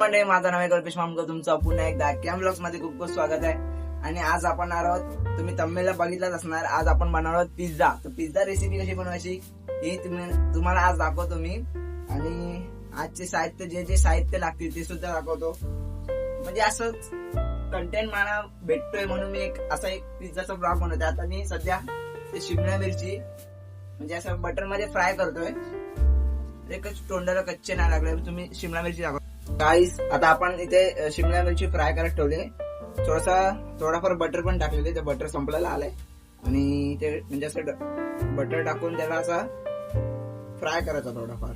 पण माझा नाव आहे कल्पेश मामकर तुमचं पुन्हा एकदा कॅम ब्लॉग्समध्ये खूप खूप स्वागत आहे. आणि आज आपण आहोत तुम्ही तम्मेला बघितलंच असणार आज आपण बनवणार आहोत पिझ्झा तर पिझ्झा रेसिपी कशी बनवायची हे तुम्ही तुम्हाला आज दाखवतो मी. आणि आजचे साहित्य जे जे साहित्य लागतील ते सुद्धा दाखवतो. म्हणजे असंच कंटेंट मला भेटतोय म्हणून मी एक असा एक पिझ्झाचा ब्लॉग बनवतो. आता मी सध्या ते शिमला मिरची म्हणजे असं बटरमध्ये फ्राय करतोय. एकच तोंडाला कच्चे नाही लागले. तुम्ही शिमला मिरची दाखव. गाईस आता आपण इथे शिमला मिरची फ्राय करत ठेवले थोडासा थोडाफार बटर पण टाकलेले ते बटर संपलेलं आलंय. आणि ते म्हणजे असं बटर टाकून त्याला असा फ्राय करायचा थोडाफार.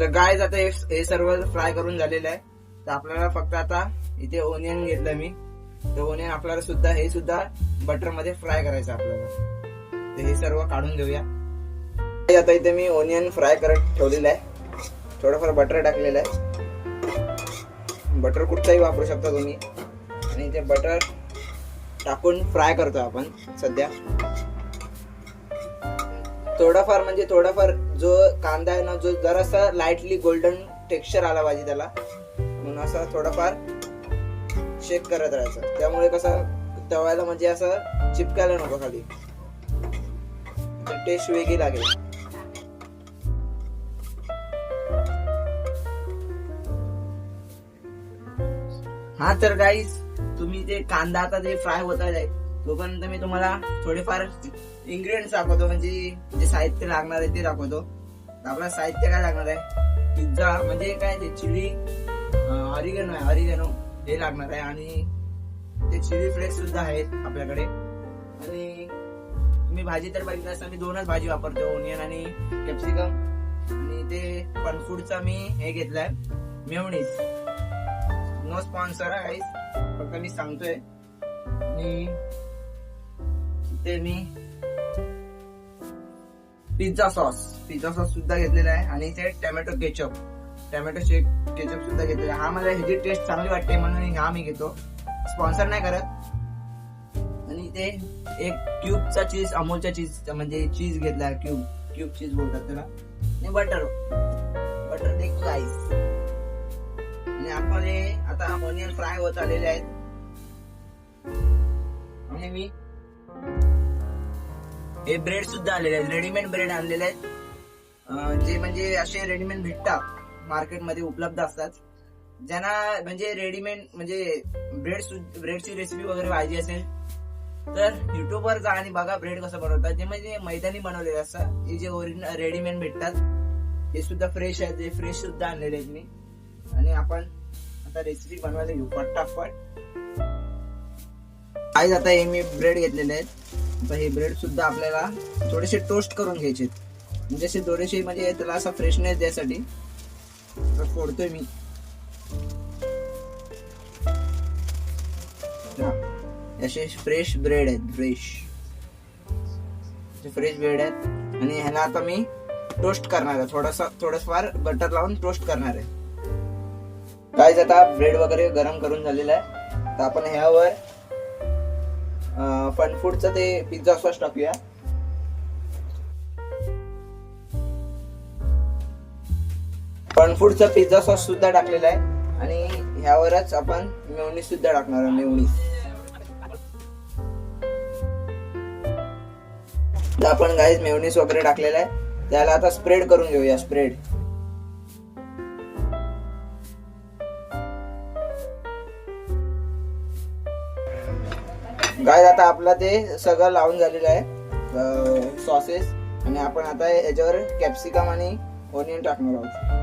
तर गायज आता हे हे सर्व फ्राय करून झालेलं आहे. तर आपल्याला फक्त आता इथे ओनियन घेतलं मी. तर ओनियन आपल्याला सुद्धा हे सुद्धा बटरमध्ये फ्राय करायचं आपल्याला. तर हे सर्व काढून घेऊया. आता इथे मी ओनियन फ्राय करत ठेवलेलं आहे. थोडंफार बटर टाकलेलं आहे. बटर कुठचाही वापरू शकता तुम्ही. आणि ते बटर टाकून फ्राय करतो आपण सध्या. थोडाफार म्हणजे थोडाफार जो कांदा आहे ना जो जरासा लाईटली गोल्डन टेक्स्चर आला पाहिजे त्याला. म्हणून असा थोडाफार शेक करत राहायचं. त्यामुळे कसं तवायला म्हणजे असं चिपकायला नको खाली. म्हणजे टेस्ट वेगळी लागेल. हा तर गाईस तुम्ही ते कांदा आता जे फ्राय होत आहे तोपर्यंत मी तुम्हाला थोडेफार इन्ग्रेडियंट्स दाखवतो. म्हणजे जे साहित्य लागणार आहे ते दाखवतो. आपला आपलं साहित्य काय लागणार आहे? पिझ्झा म्हणजे काय ते चिली ऑरिगॅनो आहे ऑरिगॅनो हे लागणार आहे आणि ते चिली फ्लेक्स सुद्धा आहेत आपल्याकडे. आणि मी भाजी तर बघितलं असता मी दोनच भाजी वापरतो ओनियन आणि कॅप्सिकम आणि ते फनफूडचा मी हे घेतलाय मेवणीस नो स्पॉन्सर आहे फक्त मी सांगतोय. आणि ते मी पिझ्झा सॉस पिझ्झा सॉस सुद्धा घेतलेला आहे. आणि ते टोमॅटो केचप टोमॅटो केचप सुद्धा घेतलेला हा मला ह्याची टेस्ट चांगली वाटते म्हणून हा मी घेतो. स्पॉन्सर नाही करत. आणि ते एक क्यूबचा चीज अमोलचा चीज म्हणजे चीज घेतला क्यूब क्यूब चीज बोलतात त्याला. आणि बटर बटर देखील आईस आणि आपण हे आता ऑनियन फ्राय होत आलेले आहेत. आणि मी हे ब्रेड सुद्धा आलेले आहेत. रेडीमेड ब्रेड आणलेले आहेत. जे म्हणजे असे रेडीमेड भेटतात. मार्केटमध्ये उपलब्ध असतात. ज्यांना म्हणजे रेडीमेड म्हणजे ब्रेड ब्रेडची रेसिपी वगैरे पाहिजे असेल तर युट्यूबवर जा आणि बघा ब्रेड कसं बनवतात. जे म्हणजे मैदानी बनवलेले असतात हे जे ओरिजिनल रेडीमेड भेटतात हे सुद्धा फ्रेश आहेत. ते फ्रेश सुद्धा आणलेले आहेत मी. आणि आपण आता रेसिपी बनवायला घेऊ पटापट. आज आता हे मी ब्रेड घेतलेले आहेत. आता हे ब्रेड सुद्धा आपल्याला थोडेसे टोस्ट करून घ्यायचे आहेत. म्हणजे असे थोडेसे म्हणजे त्याला असा फ्रेशनेस द्यासाठी फोडतोय मी असे फ्रेश ब्रेड आहेत फ्रेश फ्रेश ब्रेड आहेत आणि ह्याला आता मी टोस्ट करणार आहे. थोडासा थोडंफार बटर लावून टोस्ट करणार आहे. काय आता ब्रेड वगैरे गरम करून झालेलं आहे. तर आपण ह्यावर फन फूडचं ते पिझ्झा सॉस टाकूया. फन फूडचा पिझ्झा सॉस सुद्धा टाकलेला आहे. आणि ह्यावरच आपण मेवणी सुद्धा टाकणार आहे मेवणी. तर आपण गाईज मेवणीस वगैरे टाकलेला आहे. त्याला आता स्प्रेड करून घेऊया स्प्रेड गाय आता आपला ते सगळं लावून झालेलं आहे सॉसेस आणि आपण आता याच्यावर कॅप्सिकम आणि ओनियन टाकणार आहोत.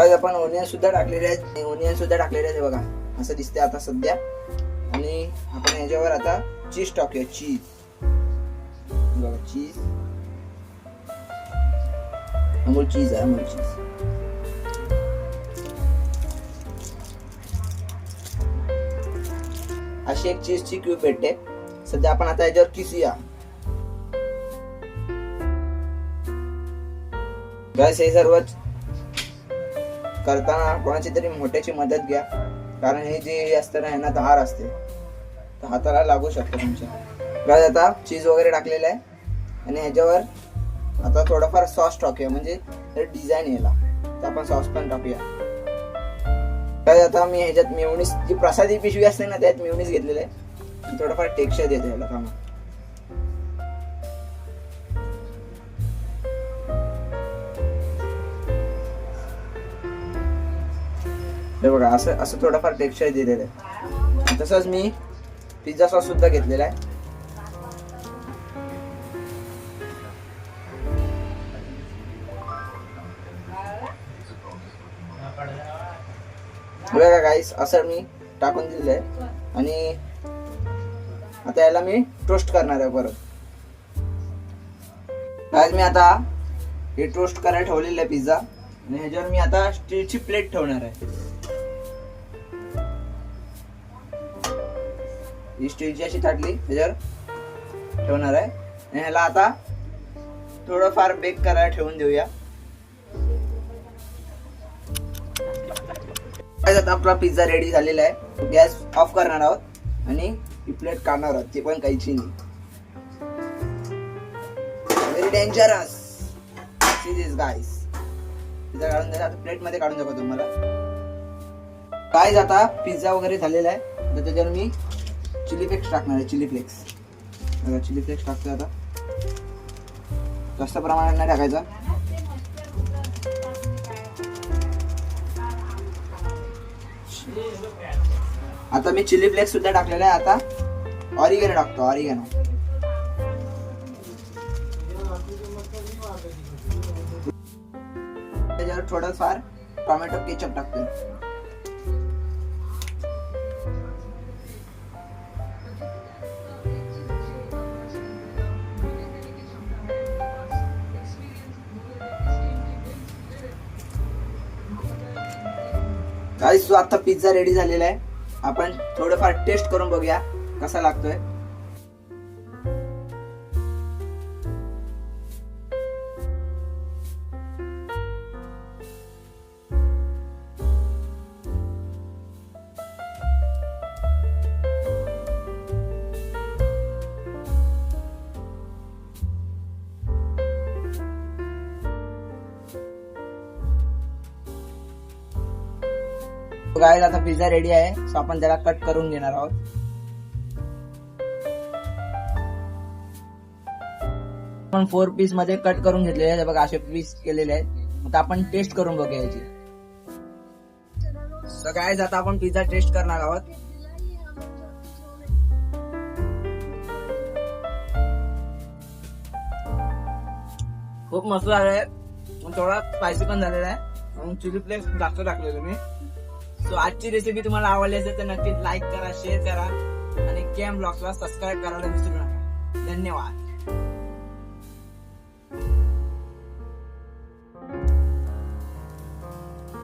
आज आपण ओनियन सुद्धा टाकलेले आहेत. ओनियन सुद्धा टाकलेले आहेत बघा. असं दिसते आता सध्या. आणि आपण याच्यावर आता चीज टाकूया. चीज बघा चीज अमूल चीज आहे अमूल चीज अशी एक चीजची क्यूब भेटते. सध्या आपण आता याच्यावर किसूया. गॅस हे सर्व करताना कोणाची तरी मोठ्याची मदत घ्या. कारण हे जे असतं ना ह्यांना धार असते. तर हाताला लागू शकतो तुमच्या. बघा आता चीज वगैरे टाकलेलं आहे. आणि ह्याच्यावर आता थोडंफार सॉस टाकूया. म्हणजे डिझाईन यायला तर आपण सॉस पण टाकूया. काय आता मी ह्याच्यात मेवणीस जी प्रसादी पिशवी असते ना त्यात मेवणीस घेतलेलं आहे. थोडंफार टेक्स्चर देतो ह्याला कामा हे बघा असं असं थोडंफार टेक्स्चर दिलेलं आहे. तसंच मी पिझ्झा सॉस सुद्धा घेतलेला आहे. बघा गाईस असं मी टाकून दिलेलं आहे. आणि आता याला मी टोस्ट करणार आहे परत. आज मी आता हे टोस्ट करायला ठेवलेलं आहे पिझ्झा आणि ह्याच्यावर मी आता स्टीलची प्लेट ठेवणार आहे. ही स्टीलची अशी ताटली त्याच्यावर ठेवणार आहे. आणि ह्याला आता थोडंफार बेक करायला ठेवून देऊया. आता आपला पिझ्झा रेडी झालेला आहे. गॅस ऑफ करणार आहोत. आणि ही प्लेट काढणार आहोत. ती पण काहीची नाही. Very dangerous this guys pizza काढून द्या आता प्लेटमध्ये काढून दाखवतो तुम्हाला. काय आता पिझ्झा वगैरे झालेला आहे. तर त्याच्यावर मी चिली फ्लेक्स टाकणार आहे चिली फ्लेक्स. बघा चिली फ्लेक्स टाकतोय आता. जास्त प्रमाणात नाही टाकायचा. आता मी चिली फ्लेक्स सुद्धा टाकलेला आहे आता. ऑरिगॅनो टाकतो ऑरिगॅनो. त्याच्यावर थोडंफार टोमॅटो केचप टाकतो गाईस आता पिझ्झा रेडी झालेला आहे. आपण थोडंफार टेस्ट करून बघूया कसा लागतोय. गाईज आता पिझ्झा रेडी आहे. सो आपण त्याला कट करून घेणार आहोत. आपण फोर पीसमध्ये कट करून घेतलेले आहेत. बघा असे पीस केलेले आहेत. आता आपण टेस्ट करून बघूया याची. सो गाईज आता आपण पिझ्झा टेस्ट करणार आहोत. खूप मस्त झालंय थोडा स्पायसी पण झालेला आहे. चिली फ्लेक्स जास्त टाकलेलं मी. सो आजची रेसिपी तुम्हाला आवडली असेल तर नक्कीच लाईक करा शेअर करा. आणि कॅम ब्लॉग्सला सबस्क्राईब करायला विसरू नका. धन्यवाद.